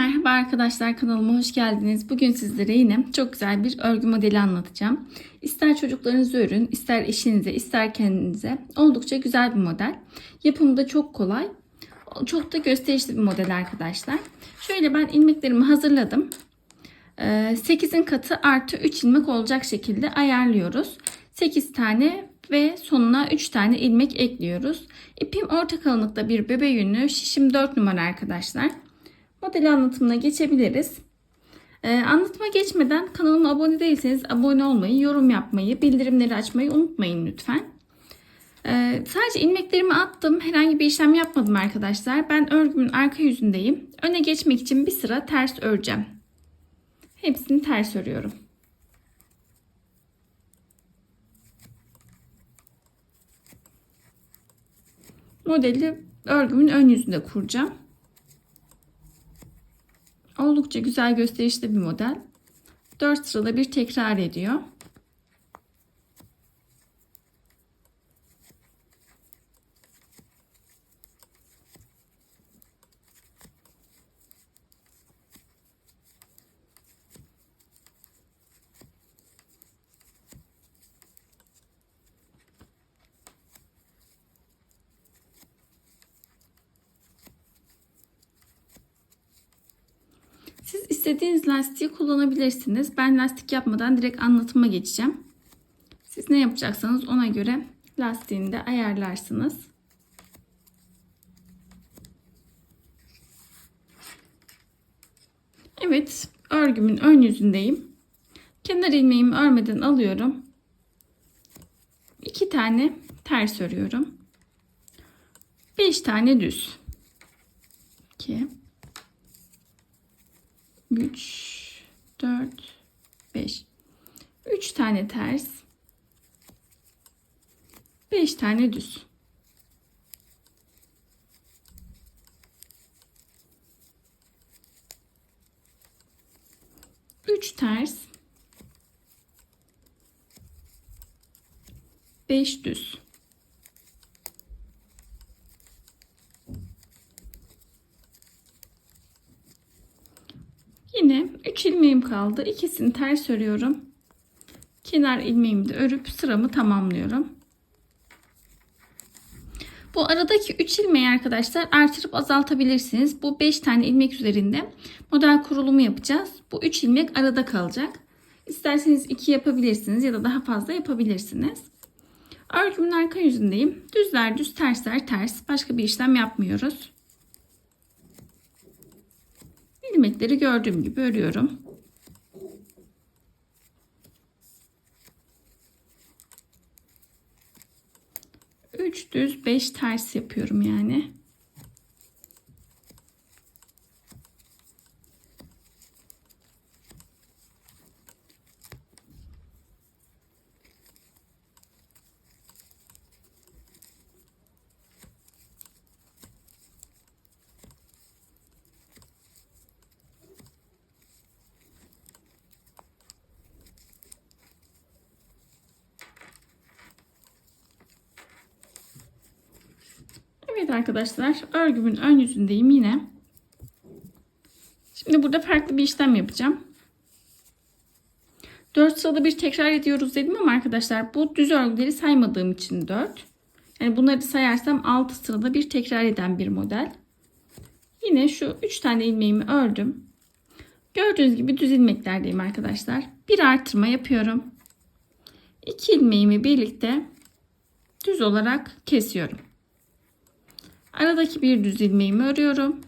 Merhaba arkadaşlar kanalıma hoş geldiniz. Bugün sizlere yine çok güzel bir örgü modeli anlatacağım. İster çocuklarınıza örün, ister eşinize, ister kendinize oldukça güzel bir model. Yapımı da çok kolay. Çok da gösterişli bir model arkadaşlar. Şöyle ben ilmeklerimi hazırladım. 8'in katı artı 3 ilmek olacak şekilde ayarlıyoruz. 8 tane ve sonuna 3 tane ilmek ekliyoruz. İpim orta kalınlıkta bir bebe yünü, şişim 4 numara arkadaşlar. Model anlatımına geçebiliriz. Ee, anlatıma geçmeden kanalıma abone değilseniz abone olmayı, yorum yapmayı, bildirimleri açmayı unutmayın lütfen. Ee, sadece ilmeklerimi attım. Herhangi bir işlem yapmadım arkadaşlar. Ben örgümün arka yüzündeyim. Öne geçmek için bir sıra ters öreceğim. Hepsini ters örüyorum. Modeli örgümün ön yüzünde kuracağım. Oldukça güzel gösterişli bir model. 4 sırada bir tekrar ediyor. Siz istediğiniz lastiği kullanabilirsiniz. Ben lastik yapmadan direkt anlatıma geçeceğim. Siz ne yapacaksanız ona göre lastiğini de ayarlarsınız. Evet, örgümün ön yüzündeyim. Kenar ilmeğimi örmeden alıyorum. İki tane ters örüyorum. Beş tane düz. 2 3 4 5 3 tane ters. 5 tane düz. Üç ters. Beş düz Yine 3 ilmeğim kaldı. İkisini ters örüyorum. Kenar ilmeğimi de örüp sıramı tamamlıyorum. Bu aradaki 3 ilmeği arkadaşlar artırıp azaltabilirsiniz. Bu 5 tane ilmek üzerinde model kurulumu yapacağız. Bu 3 ilmek arada kalacak. İsterseniz 2 yapabilirsiniz ya da daha fazla yapabilirsiniz. Örgümün arka yüzündeyim. Düzler düz, tersler ters. Başka bir işlem yapmıyoruz. İlmekleri gördüğüm gibi örüyorum. Üç düz beş ters yapıyorum yani. Evet arkadaşlar örgümün ön yüzündeyim yine. Şimdi burada farklı bir işlem yapacağım. 4 sırada bir tekrar ediyoruz dedim ama arkadaşlar bu düz örgüleri saymadığım için 4. Yani bunları sayarsam 6 sırada bir tekrar eden bir model. Yine şu 3 tane ilmeğimi ördüm. Gördüğünüz gibi düz ilmeklerdeyim arkadaşlar. Bir artırma yapıyorum. 2 ilmeğimi birlikte düz olarak kesiyorum. Aradaki bir düz ilmeğimi örüyorum.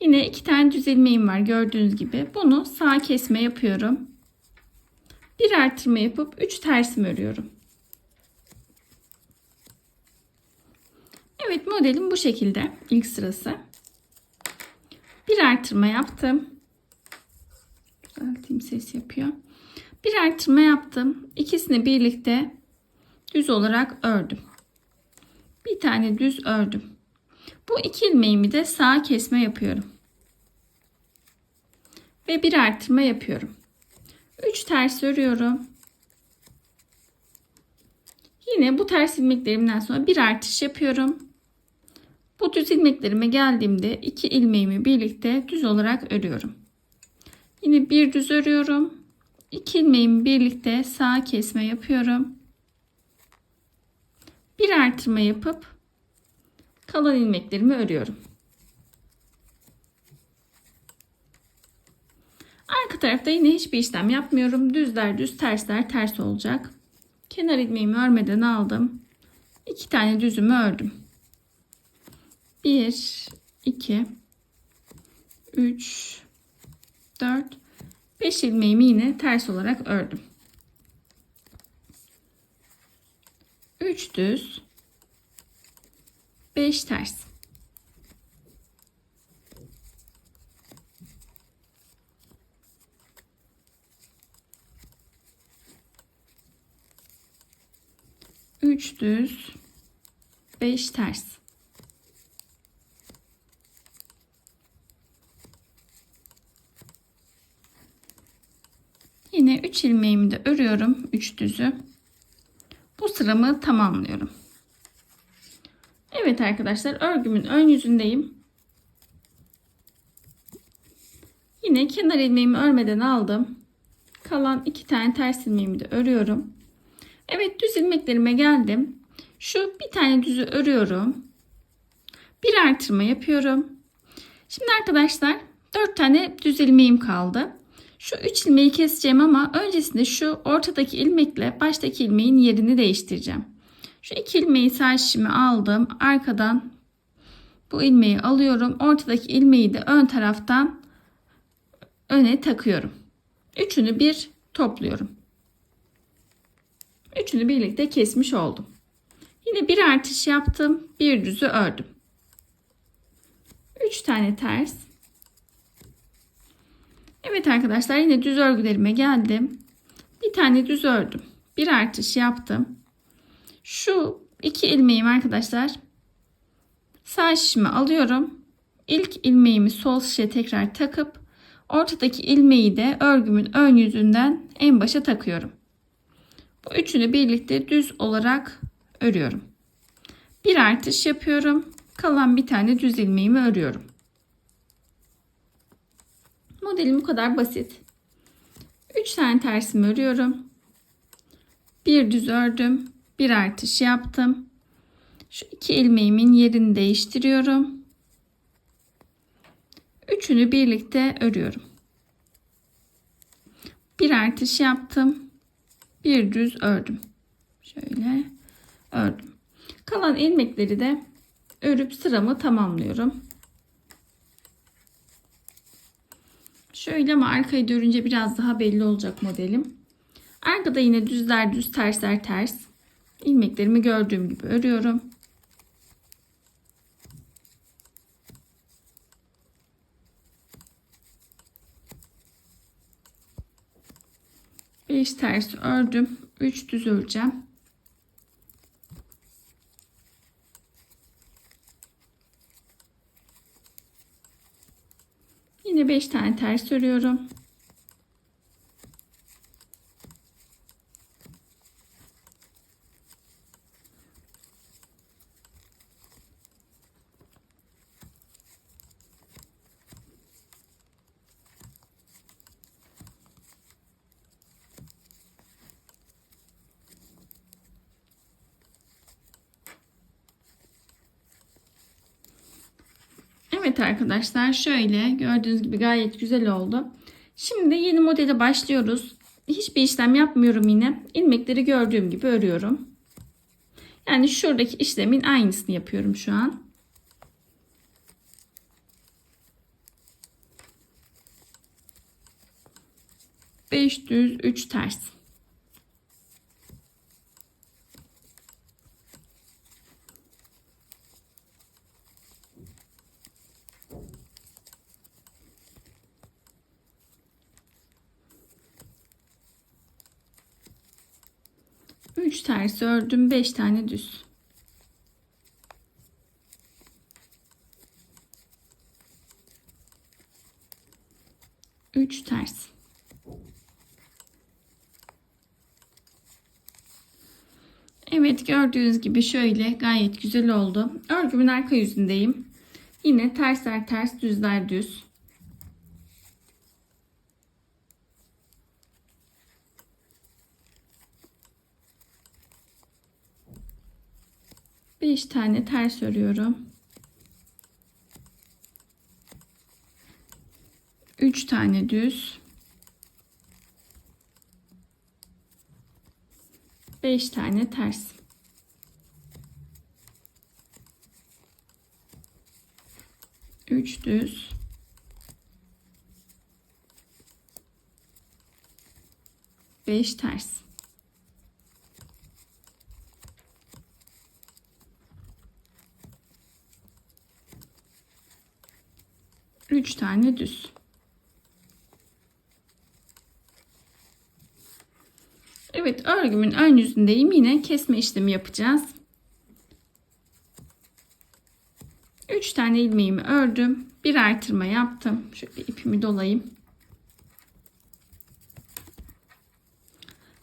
Yine iki tane düz ilmeğim var gördüğünüz gibi. Bunu sağ kesme yapıyorum. Bir artırma yapıp 3 tersimi örüyorum. Evet modelim bu şekilde ilk sırası. Bir artırma yaptım. Düzelteyim ses yapıyor. Bir artırma yaptım. İkisini birlikte düz olarak ördüm bir tane düz ördüm. Bu iki ilmeğimi de sağ kesme yapıyorum. Ve bir artırma yapıyorum. 3 ters örüyorum. Yine bu ters ilmeklerimden sonra bir artış yapıyorum. Bu düz ilmeklerime geldiğimde iki ilmeğimi birlikte düz olarak örüyorum. Yine bir düz örüyorum. İki ilmeğimi birlikte sağ kesme yapıyorum. Bir artırma yapıp kalan ilmeklerimi örüyorum. Arka tarafta yine hiçbir işlem yapmıyorum. Düzler düz, tersler ters olacak. Kenar ilmeğimi örmeden aldım. İki tane düzümü ördüm. 1 2 3 4 5 ilmeğimi yine ters olarak ördüm. 3 düz 5 ters. Üç düz, beş ters. Yine 3 ilmeğimi de örüyorum. 3 düzü. Sıramı tamamlıyorum. Evet arkadaşlar örgümün ön yüzündeyim. Yine kenar ilmeğimi örmeden aldım. Kalan iki tane ters ilmeğimi de örüyorum. Evet düz ilmeklerime geldim. Şu bir tane düzü örüyorum. Bir artırma yapıyorum. Şimdi arkadaşlar 4 tane düz ilmeğim kaldı. Şu 3 ilmeği keseceğim ama öncesinde şu ortadaki ilmekle baştaki ilmeğin yerini değiştireceğim. Şu iki ilmeği şişime aldım. Arkadan bu ilmeği alıyorum. Ortadaki ilmeği de ön taraftan öne takıyorum. Üçünü bir topluyorum. Üçünü birlikte kesmiş oldum. Yine bir artış yaptım. Bir düzü ördüm. Üç tane ters. Evet arkadaşlar yine düz örgülerime geldim. Bir tane düz ördüm. Bir artış yaptım. Şu iki ilmeğimi arkadaşlar sağ şişime alıyorum. İlk ilmeğimi sol şişe tekrar takıp ortadaki ilmeği de örgümün ön yüzünden en başa takıyorum. Bu üçünü birlikte düz olarak örüyorum. Bir artış yapıyorum. Kalan bir tane düz ilmeğimi örüyorum. Modelim bu kadar basit. 3 tane tersimi örüyorum. Bir düz ördüm. Bir artış yaptım. Şu iki ilmeğimin yerini değiştiriyorum. Üçünü birlikte örüyorum. Bir artış yaptım. Bir düz ördüm. Şöyle ördüm. Kalan ilmekleri de örüp sıramı tamamlıyorum. Şöyle ama arkayı dönünce biraz daha belli olacak modelim. Arkada yine düzler düz tersler ters. ilmeklerimi gördüğüm gibi örüyorum. Beş ters ördüm. Üç düz öreceğim. Yine 5 tane ters örüyorum. Evet arkadaşlar şöyle gördüğünüz gibi gayet güzel oldu. Şimdi yeni modele başlıyoruz. Hiçbir işlem yapmıyorum yine. İlmekleri gördüğüm gibi örüyorum. Yani şuradaki işlemin aynısını yapıyorum şu an. Beş düz, üç ters. 3 ters ördüm 5 tane düz Üç ters. Evet gördüğünüz gibi şöyle gayet güzel oldu. Örgümün arka yüzündeyim. Yine tersler ters düzler düz. Beş tane ters örüyorum. Üç tane düz. 5 tane ters. Üç düz. Beş ters. Üç tane düz. Evet örgümün ön yüzündeyim. Yine kesme işlemi yapacağız. 3 tane ilmeğimi ördüm. Bir artırma yaptım. Şöyle ipimi dolayayım.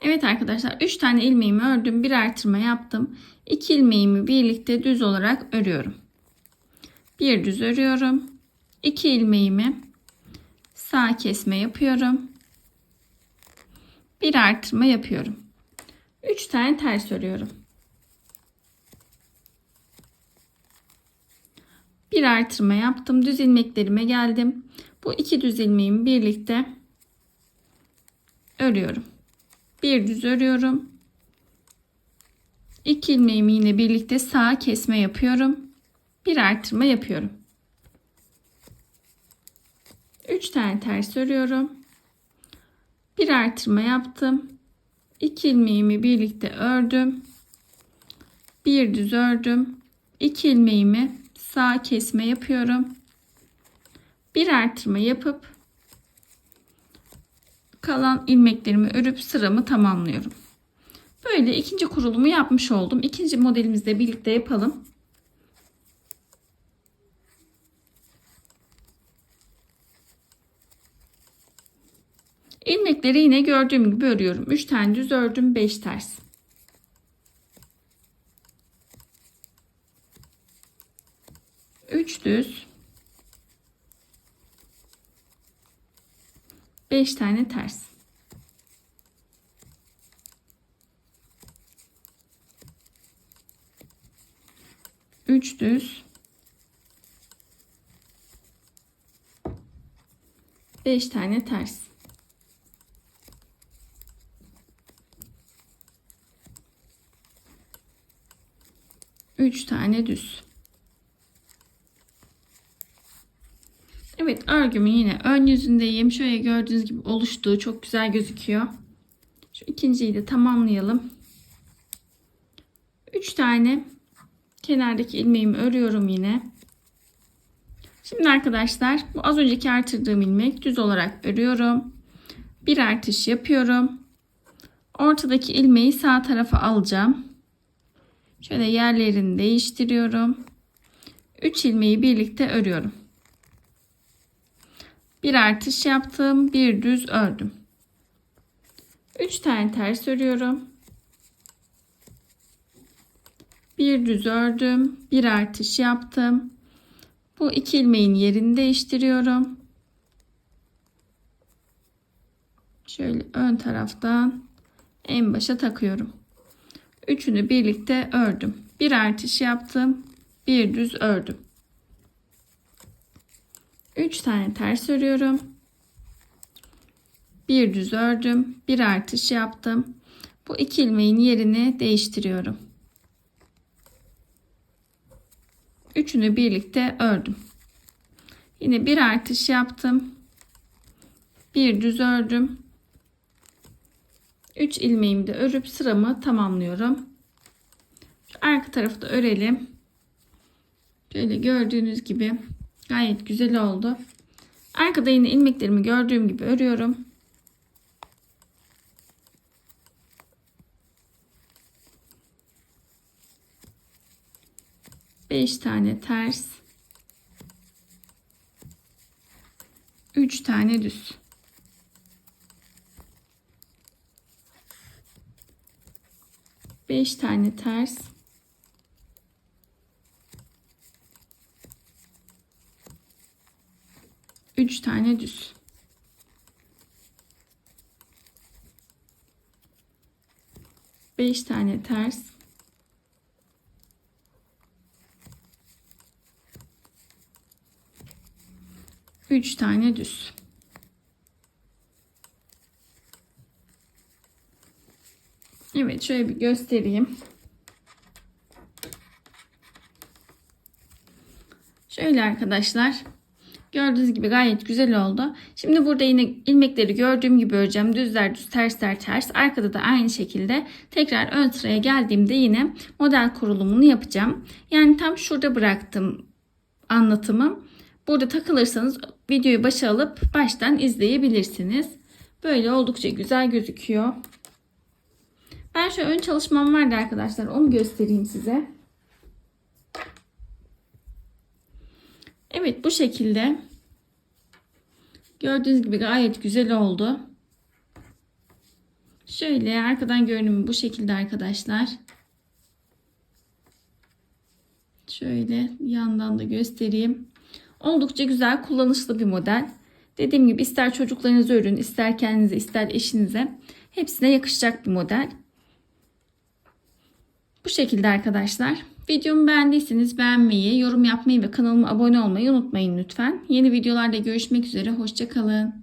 Evet arkadaşlar 3 tane ilmeğimi ördüm. Bir artırma yaptım. 2 ilmeğimi birlikte düz olarak örüyorum. Bir düz örüyorum. 2 ilmeğimi sağ kesme yapıyorum bir artırma yapıyorum. 3 tane ters örüyorum. Bir artırma yaptım. Düz ilmeklerime geldim. Bu iki düz ilmeğimi birlikte örüyorum. Bir düz örüyorum. İki ilmeğimi yine birlikte sağa kesme yapıyorum. Bir artırma yapıyorum. 3 tane ters örüyorum bir artırma yaptım. 2 ilmeğimi birlikte ördüm. Bir düz ördüm. 2 ilmeğimi sağ kesme yapıyorum. Bir artırma yapıp kalan ilmeklerimi örüp sıramı tamamlıyorum. Böyle ikinci kurulumu yapmış oldum. İkinci modelimizde birlikte yapalım. İlmekleri yine gördüğüm gibi örüyorum. 3 tane düz ördüm 5 ters. Üç düz. Beş tane ters. Üç düz. Beş tane ters. 3 tane düz. Evet örgümün yine ön yüzündeyim. Şöyle gördüğünüz gibi oluştuğu çok güzel gözüküyor. Şu ikinciyi de tamamlayalım. 3 tane kenardaki ilmeğimi örüyorum yine. Şimdi arkadaşlar bu az önceki artırdığım ilmek düz olarak örüyorum. Bir artış yapıyorum. Ortadaki ilmeği sağ tarafa alacağım. Şöyle yerlerini değiştiriyorum. 3 ilmeği birlikte örüyorum. Bir artış yaptım. Bir düz ördüm. 3 tane ters örüyorum. Bir düz ördüm. Bir artış yaptım. Bu iki ilmeğin yerini değiştiriyorum. Şöyle ön taraftan en başa takıyorum. Üçünü birlikte ördüm. Bir artış yaptım. Bir düz ördüm. Üç tane ters örüyorum. Bir düz ördüm. Bir artış yaptım. Bu iki ilmeğin yerini değiştiriyorum. Üçünü birlikte ördüm. Yine bir artış yaptım. Bir düz ördüm. 3 ilmeğimi de örüp sıramı tamamlıyorum. Şu arka tarafı da örelim. Böyle gördüğünüz gibi gayet güzel oldu. Arkada yine ilmeklerimi gördüğüm gibi örüyorum. Beş tane ters. Üç tane düz. 5 tane ters. Üç tane düz. Beş tane ters. Üç tane düz. Evet şöyle bir göstereyim. Şöyle arkadaşlar. Gördüğünüz gibi gayet güzel oldu. Şimdi burada yine ilmekleri gördüğüm gibi öreceğim. Düzler düz, tersler ters. Arkada da aynı şekilde tekrar ön sıraya geldiğimde yine model kurulumunu yapacağım. Yani tam şurada bıraktım anlatımı. Burada takılırsanız videoyu başa alıp baştan izleyebilirsiniz. Böyle oldukça güzel gözüküyor. Ben şu ön çalışmam vardı arkadaşlar. Onu göstereyim size. Evet bu şekilde. Gördüğünüz gibi gayet güzel oldu. Şöyle arkadan görünümü bu şekilde arkadaşlar. Şöyle yandan da göstereyim. Oldukça güzel kullanışlı bir model. Dediğim gibi ister çocuklarınıza örün, ister kendinize, ister eşinize hepsine yakışacak bir model. Bu şekilde arkadaşlar. Videomu beğendiyseniz beğenmeyi, yorum yapmayı ve kanalıma abone olmayı unutmayın lütfen. Yeni videolarda görüşmek üzere. Hoşçakalın.